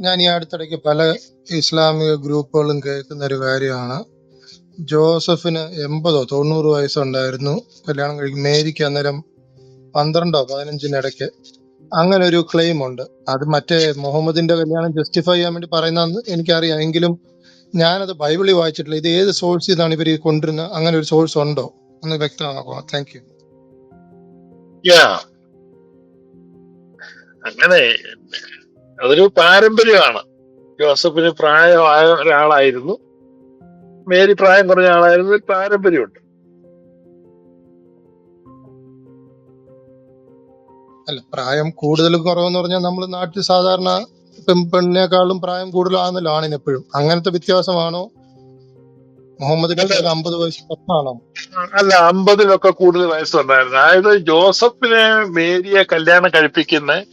ഞാൻ ഈ അടുത്തിടയ്ക്ക് പല ഇസ്ലാമിക ഗ്രൂപ്പുകളും കേൾക്കുന്ന ഒരു കാര്യമാണ്. ജോസഫിന് എൺപതോ തൊണ്ണൂറ് വയസ്സുണ്ടായിരുന്നു. കല്യാണം കഴിക്കും മേരിക്ക് അന്നേരം പന്ത്രണ്ടോ പതിനഞ്ചിനിടയ്ക്ക് അങ്ങനെ ഒരു ക്ലെയിം ഉണ്ട്. അത് മറ്റേ മുഹമ്മദിന്റെ കല്യാണം ജസ്റ്റിഫൈ ചെയ്യാൻ വേണ്ടി പറയുന്നതെന്ന് എനിക്കറിയാം. എങ്കിലും ഞാനത് ബൈബിളിൽ വായിച്ചിട്ടില്ല. ഇത് ഏത് സോഴ്സ് നിന്നാണ് ഇവർ കൊണ്ടുവരുന്നത് അങ്ങനെ ഒരു സോഴ്സ് ഉണ്ടോ? ഒന്ന് വ്യക്തമാക്കുക താങ്ക് യാ അങ്ങനെ അതൊരു പാരമ്പര്യമാണ്. ജോസഫിന് പ്രായമായ ഒരാളായിരുന്നു. മേരി പ്രായം കുറഞ്ഞ ആളായിരുന്നു. പാരമ്പര്യമുണ്ട്. അല്ല പ്രായം കൂടുതൽ കുറവെന്ന് പറഞ്ഞാൽ നമ്മൾ നാട്ടിൽ സാധാരണ പെണ്ണിനേക്കാളും പ്രായം കൂടുതലാണെന്നല്ലോ ആണിന് എപ്പോഴും. അങ്ങനത്തെ വ്യത്യാസമാണോ? മുഹമ്മദ് അമ്പത് വയസ്സ് പത്താണോ? അല്ല അമ്പതിലൊക്കെ കൂടുതൽ വയസ്സുണ്ടായിരുന്നു. അതായത് ജോസഫിനെ മേരിയെ കല്യാണം കഴിപ്പിക്കുന്ന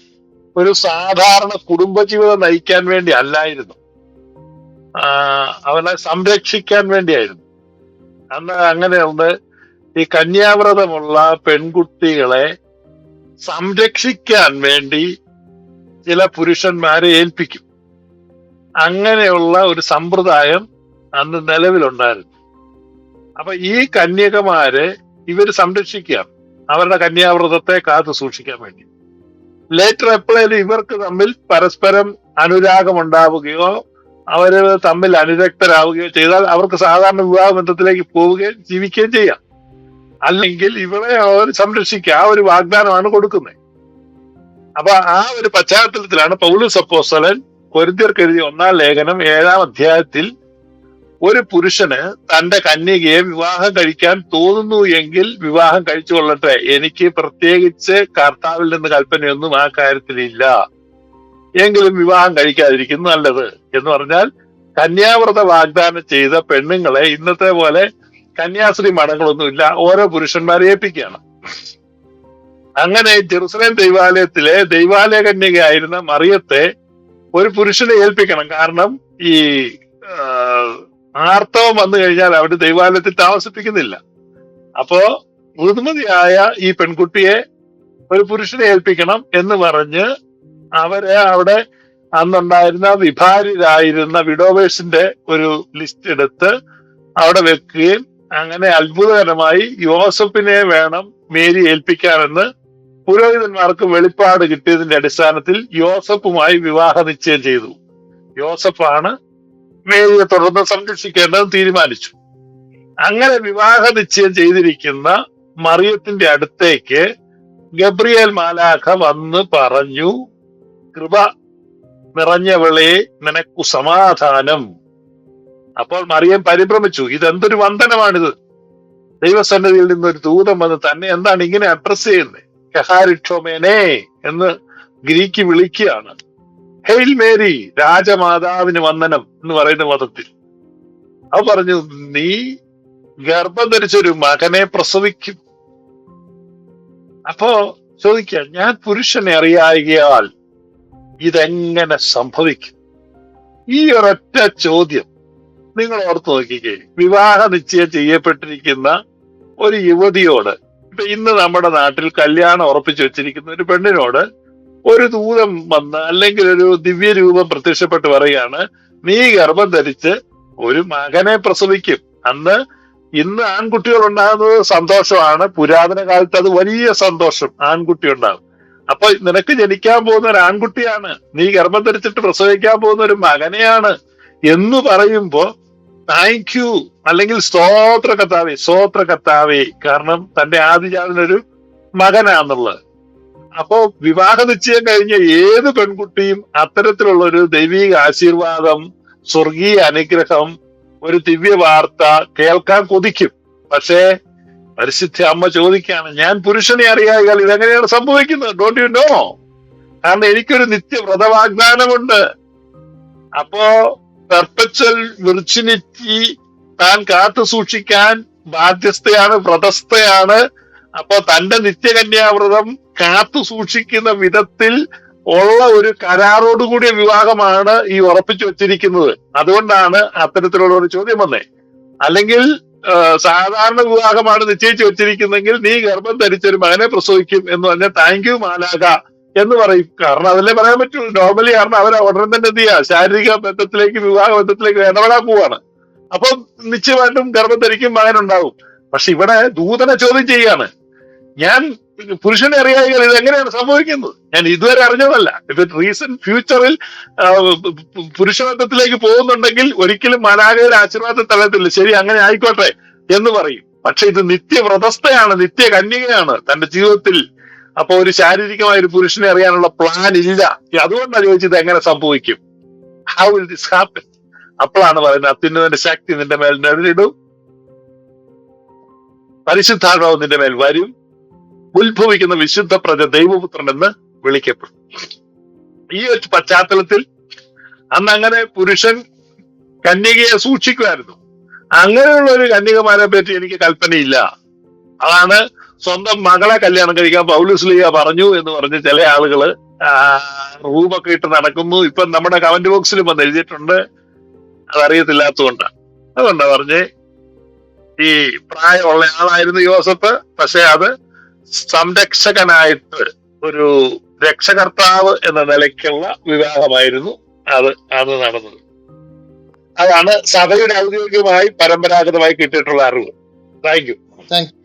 ഒരു സാധാരണ കുടുംബജീവിതം നയിക്കാൻ വേണ്ടി അല്ലായിരുന്നു. അവനെ സംരക്ഷിക്കാൻ വേണ്ടിയായിരുന്നു. അന്ന് അങ്ങനെയുണ്ട്. ഈ കന്യാവ്രതമുള്ള പെൺകുട്ടികളെ സംരക്ഷിക്കാൻ വേണ്ടി ചില പുരുഷന്മാരെ ഏൽപ്പിക്കും. അങ്ങനെയുള്ള ഒരു സമ്പ്രദായം അന്ന് നിലവിലുണ്ടായിരുന്നു. അപ്പൊ ഈ കന്യകമാരെ ഇവർ സംരക്ഷിക്കുക അവരുടെ കന്യാവ്രതത്തെ കാത്തു സൂക്ഷിക്കാൻ വേണ്ടി. ലേറ്റർ എപ്പോഴേലും ഇവർക്ക് തമ്മിൽ പരസ്പരം അനുരാഗം ഉണ്ടാവുകയോ അവർ തമ്മിൽ അനുരക്തരാവുകയോ ചെയ്താൽ അവർക്ക് സാധാരണ വിവാഹ ബന്ധത്തിലേക്ക് പോവുകയും ജീവിക്കുകയും ചെയ്യാം. അല്ലെങ്കിൽ ഇവരെ അവർ സംരക്ഷിക്കുക. ആ ഒരു വാഗ്ദാനമാണ് കൊടുക്കുന്നത്. അപ്പൊ ആ ഒരു പശ്ചാത്തലത്തിലാണ് പൗലു സപ്പോസലൻ കൊരിന്ത്യർക്ക് എഴുതിയ ഒന്നാം ലേഖനം ഏഴാം അധ്യായത്തിൽ ഒരു പുരുഷന് തന്റെ കന്യകയെ വിവാഹം കഴിക്കാൻ തോന്നുന്നു എങ്കിൽ വിവാഹം കഴിച്ചു കൊള്ളട്ടെ എനിക്ക് പ്രത്യേകിച്ച് കർത്താവിൽ നിന്ന് കൽപ്പനയൊന്നും ആ കാര്യത്തിലില്ല എങ്കിലും വിവാഹം കഴിക്കാതിരിക്കുന്നു നല്ലത്. എന്ന് പറഞ്ഞാൽ കന്യാവ്രത വാഗ്ദാനം ചെയ്ത പെണ്ണുങ്ങളെ ഇന്നത്തെ പോലെ കന്യാസ്ത്രീ മഠങ്ങളൊന്നുമില്ല ഓരോ പുരുഷന്മാരെ ഏൽപ്പിക്കുകയാണ്. അങ്ങനെ ജെറുസലേം ദൈവാലയത്തിലെ ദൈവാലയ കന്യകയായിരുന്ന മറിയത്തെ ഒരു പുരുഷനെ ഏൽപ്പിക്കണം. കാരണം ഈ ആർത്തവം വന്നു കഴിഞ്ഞാൽ അവർ ദൈവാലയത്തിൽ താമസിപ്പിക്കുന്നില്ല. അപ്പോ ഋതുമതിയായ ഈ പെൺകുട്ടിയെ ഒരു പുരുഷനെ ഏൽപ്പിക്കണം എന്ന് പറഞ്ഞ് അവരെ അവിടെ അന്നുണ്ടായിരുന്ന വിഭാരിതായിരുന്ന വിഡോവേഴ്സിന്റെ ഒരു ലിസ്റ്റ് എടുത്ത് അവിടെ വെക്കുകയും അങ്ങനെ അത്ഭുതകരമായി യോസഫിനെ വേണം മേരി ഏൽപ്പിക്കാനെന്ന് പുരോഹിതന്മാർക്ക് വെളിപ്പാട് കിട്ടിയതിന്റെ അടിസ്ഥാനത്തിൽ യോസഫുമായി വിവാഹ നിശ്ചയം ചെയ്തു. യോസഫാണ് മേരിയെ തുടർന്ന് സംരക്ഷിക്കേണ്ടത് തീരുമാനിച്ചു. അങ്ങനെ വിവാഹ നിശ്ചയം ചെയ്തിരിക്കുന്ന മറിയത്തിന്റെ അടുത്തേക്ക് ഗബ്രിയേൽ മാലാഖ വന്ന് പറഞ്ഞു കൃപ നിറഞ്ഞവളെ നിനക്കു സമാധാനം. അപ്പോൾ മറിയം പരിഭ്രമിച്ചു ഇതെന്തൊരു വന്ദനമാണിത്? ദൈവസന്നിധിയിൽ നിന്ന് ഒരു ദൂതം വന്ന് തന്നെ എന്താണ് ഇങ്ങനെ അഡ്രസ് ചെയ്യുന്നത് കഹാരിക്ഷോമേനെ എന്ന് ഗ്രീക്ക് വിളിക്കുകയാണ്. ഹെയിൽ മേരി രാജമാതാവിന് വന്ദനം എന്ന് പറയുന്ന മതത്തിൽ. അവ പറഞ്ഞു നീ ഗർഭം ധരിച്ചൊരു മകനെ പ്രസവിക്കും. അപ്പോ ചോദിക്കുക ഞാൻ പുരുഷനെ അറിയായികയാൽ ഇതെങ്ങനെ സംഭവിക്കും? ഈ ഒരൊറ്റ ചോദ്യം നിങ്ങൾ ഓർത്ത് നോക്കിക്കേ. വിവാഹ നിശ്ചയം ചെയ്യപ്പെട്ടിരിക്കുന്ന ഒരു യുവതിയോട് ഇപ്പൊ ഇന്ന് നമ്മുടെ നാട്ടിൽ കല്യാണം ഉറപ്പിച്ചു വെച്ചിരിക്കുന്ന ഒരു പെണ്ണിനോട് ഒരു ദൂതം വന്ന് അല്ലെങ്കിൽ ഒരു ദിവ്യരൂപം പ്രത്യക്ഷപ്പെട്ട് പറയാണ് നീ ഗർഭം ധരിച്ച് ഒരു മകനെ പ്രസവിക്കും. അന്ന് ഇന്ന് ആൺകുട്ടികൾ ഉണ്ടാകുന്നത് സന്തോഷമാണ്. പുരാതന കാലത്ത് അത് വലിയ സന്തോഷം ആൺകുട്ടി ഉണ്ടാകും അപ്പൊ നിനക്ക് ജനിക്കാൻ പോകുന്ന ഒരു ആൺകുട്ടിയാണ്. നീ ഗർഭം ധരിച്ചിട്ട് പ്രസവിക്കാൻ പോകുന്ന ഒരു മകനെയാണ്. എന്ന് പറയുമ്പോ താങ്ക് യു അല്ലെങ്കിൽ സ്തോത്ര കത്താവേ സ്തോത്ര കത്താവേ കാരണം തന്റെ ആദിജാതനൊരു മകനാന്നുള്ളത്. അപ്പോ വിവാഹ നിശ്ചയം കഴിഞ്ഞ ഏത് പെൺകുട്ടിയും അത്തരത്തിലുള്ള ഒരു ദൈവിക ആശീർവാദം സ്വർഗീയ അനുഗ്രഹം ഒരു ദിവ്യ വാർത്ത കേൾക്കാൻ കൊതിക്കും. പക്ഷേ പരിശുദ്ധ അമ്മ ചോദിക്കാണ് ഞാൻ പുരുഷനെ അറിയായാൽ ഇതെങ്ങനെയാണ് സംഭവിക്കുന്നത്? ഡോണ്ട് യു നോ കാരണം എനിക്കൊരു നിത്യ വ്രതവാഗ്ദാനമുണ്ട് അപ്പോ പെർപ്പച്വൽ വിർച്ചിനിറ്റി താൻ കാത്തു സൂക്ഷിക്കാൻ ബാധ്യസ്ഥയാണ് വ്രതസ്ഥയാണ്. അപ്പൊ തന്റെ നിത്യകന്യാവ്രതം കാത്തു സൂക്ഷിക്കുന്ന വിധത്തിൽ ഉള്ള ഒരു കരാറോടുകൂടിയ വിവാഹമാണ് ഈ ഉറപ്പിച്ചു വെച്ചിരിക്കുന്നത്. അതുകൊണ്ടാണ് അത്തരത്തിലുള്ള ഒരു ചോദ്യം വന്നേ. അല്ലെങ്കിൽ സാധാരണ വിവാഹമാണ് നിശ്ചയിച്ചു വെച്ചിരിക്കുന്നെങ്കിൽ നീ ഗർഭം ധരിച്ചൊരു മകനെ പ്രസവിക്കും എന്ന് പറഞ്ഞാൽ താങ്ക് യു മാലാക എന്ന് പറയും. കാരണം അതല്ലേ പറയാൻ പറ്റുള്ളൂ നോർമലി കാരണം അവർ ഉടനെ തന്നെ എന്ത് ചെയ്യുക ശാരീരിക ബന്ധത്തിലേക്ക് വിവാഹ ബന്ധത്തിലേക്ക് ഇടപെടാൻ പോവാണ്. അപ്പം നിശ്ചയമായിട്ടും ഗർഭം ധരിക്കും മകനുണ്ടാവും. പക്ഷെ ഇവിടെ ദൂതനെ ചോദ്യം ചെയ്യാണ്. ഞാൻ പുരുഷനെ അറിയാതെ ഇത് എങ്ങനെയാണ് സംഭവിക്കുന്നത്? ഞാൻ ഇതുവരെ അറിഞ്ഞതല്ല. ഇപ്പൊ റീസെന്റ് ഫ്യൂച്ചറിൽ പുരുഷബന്ധത്തിലേക്ക് പോകുന്നുണ്ടെങ്കിൽ ഒരിക്കലും മലാഗയുടെ ആശീർവാദം തലത്തില്ല ശരി അങ്ങനെ ആയിക്കോട്ടെ എന്ന് പറയും. പക്ഷെ ഇത് നിത്യവ്രതസ്ഥയാണ് നിത്യ കന്യകയാണ് തന്റെ ജീവിതത്തിൽ. അപ്പൊ ഒരു ശാരീരികമായ ഒരു പുരുഷനെ അറിയാനുള്ള പ്ലാൻ ഇല്ല. അതുകൊണ്ടാണ് ചോദിച്ചത് എങ്ങനെ സംഭവിക്കും? ഹൗ വിൽ ദിസ് ഹാപ്പൻ അപ്പോഴാണ് പറയുന്നത് അത്യുന്നതന്റെ ശക്തി നിന്റെ മേൽ നേരിടും പരിശുദ്ധാത്മാവ് നിന്റെ മേൽ വരും. ഉത്ഭവിക്കുന്ന വിശുദ്ധ പ്രജ ദൈവപുത്രൻ എന്ന് വിളിക്കപ്പെടും. ഈ ഒരു പശ്ചാത്തലത്തിൽ അന്ന് അങ്ങനെ പുരുഷൻ കന്യകയെ സൂക്ഷിക്കുമായിരുന്നു. അങ്ങനെയുള്ള ഒരു കന്യകമാരെ പറ്റി എനിക്ക് കൽപ്പനയില്ല. അതാണ് സ്വന്തം മകളെ കല്യാണം കഴിക്കാൻ പൗലുസ്ലിയ പറഞ്ഞു എന്ന് പറഞ്ഞ് ചില ആളുകൾ റൂമൊക്കെ ഇട്ട് നടക്കുന്നു. ഇപ്പൊ നമ്മുടെ കമന്റ് ബോക്സിലും വന്ന് എഴുതിയിട്ടുണ്ട്. അതറിയത്തില്ലാത്തതുകൊണ്ടാണ് അതുകൊണ്ടാ പറഞ്ഞേ ഈ പ്രായമുള്ള ആളായിരുന്നു യോസഫ് പക്ഷെ അത് സംരക്ഷകനായിട്ട് ഒരു രക്ഷകർത്താവ് എന്ന നിലയ്ക്കുള്ള വിവാഹമായിരുന്നു അത് അത് നടന്നത്. അതാണ് സഭയുടെ ഔദ്യോഗികമായി പരമ്പരാഗതമായി കിട്ടിയിട്ടുള്ള അറിവ്. Thank you thank